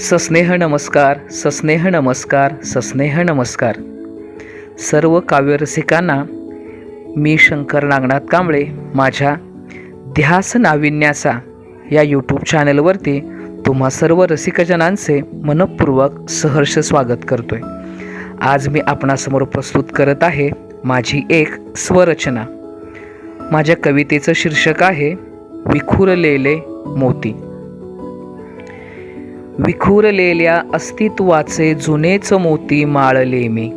सस्नेह नमस्कार सस्नेह नमस्कार सस्नेह नमस्कार. सर्व काव्यरसिकांना मी शंकर नागनाथ कांबळे माझ्या ध्यास नाविन्याचा या यूट्यूब चॅनलवरती तुम्हा सर्व रसिकजनांचे मनपूर्वक सहर्ष स्वागत करतोय. आज मी आपणासमोर प्रस्तुत करत आहे माझी एक स्वरचना. माझ्या कवितेचं शीर्षक आहे विखुरलेले मोती. विखुरलेल्या अस्तित्वाचे जुनेच मोती माळले मी.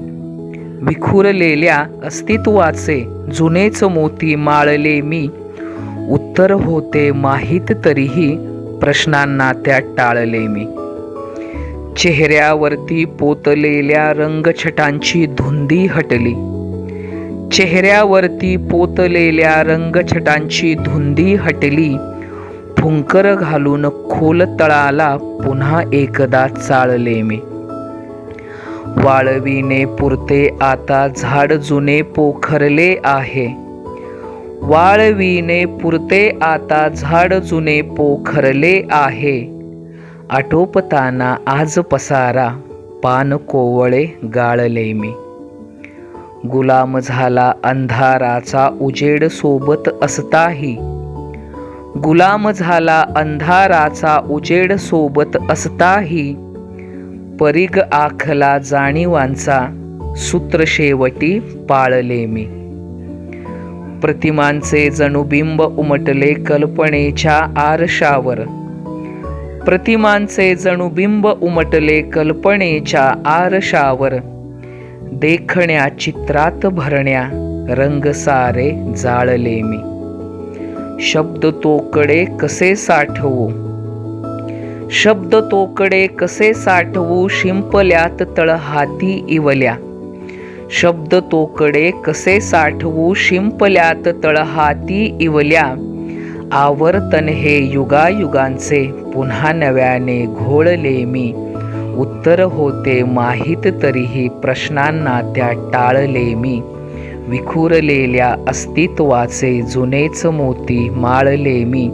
विखुरलेल्या अस्तित्वाचे जुनेच मोती माळले मी. उत्तर होते माहीत तरीही प्रश्नांना त्यात टाळले मी. चेहऱ्यावरती पोतलेल्या रंगछटांची धुंदी हटली. चेहऱ्यावरती पोतलेल्या रंगछटांची धुंदी हटली. फुंकर घालून खोल तळाला पुन्हा एकदा चाळले मी. वाळवीने पुरते आता झाड जुने पोखरले आहे. वाळवीने पुरते आता झाड जुने पोखरले आहे. आटोपताना आज पसारा पान कोवळे गाळले मी. गुलाम झाला अंधाराचा उजेड सोबत असताही गुलाम झाला अंधाराचा उजेड सोबत असताही. परिग आखला जाणीवांचा सूत्र शेवटी पाळले मी. प्रतिमांचे जणुबिंब उमटले कल्पनेच्या आरशावर. प्रतिमांचे जणुबिंब उमटले कल्पनेच्या आरशावर. देखण्या चित्रात भरण्या रंग सारे जाळले मी. शब्द तोकडे कसे साठवू? शब्द तोकडे कसे साठवू? शिंपल्यात तळहाती इवल्या. शब्द तोकडे कसे साठवू? शिंपल्यात तळहाती इवल्या. आवर्तन हे युगायुगांचे पुन्हा नव्याने घोळले मी. उत्तर होते माहीत तरीही प्रश्नांना त्या टाळले मी. विखुरलेल्या अस्तित्वाचे जुनेच मोती माळले मी.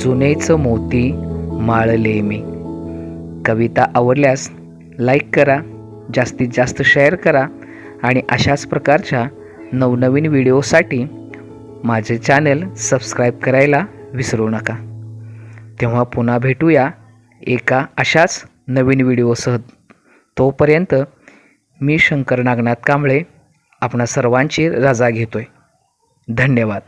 जुनेच मोती माळले मी. कविता आवडल्यास लाईक करा जास्तीत जास्त शेअर करा आणि अशाच प्रकारच्या नवनवीन व्हिडिओसाठी माझे चॅनल सबस्क्राईब करायला विसरू नका. तेव्हा पुन्हा भेटूया एका अशाच नवीन व्हिडिओसह तोपर्यंत मी शंकर नागनाथ कांबळे आपणा सर्वांची रजा घेतोय. धन्यवाद.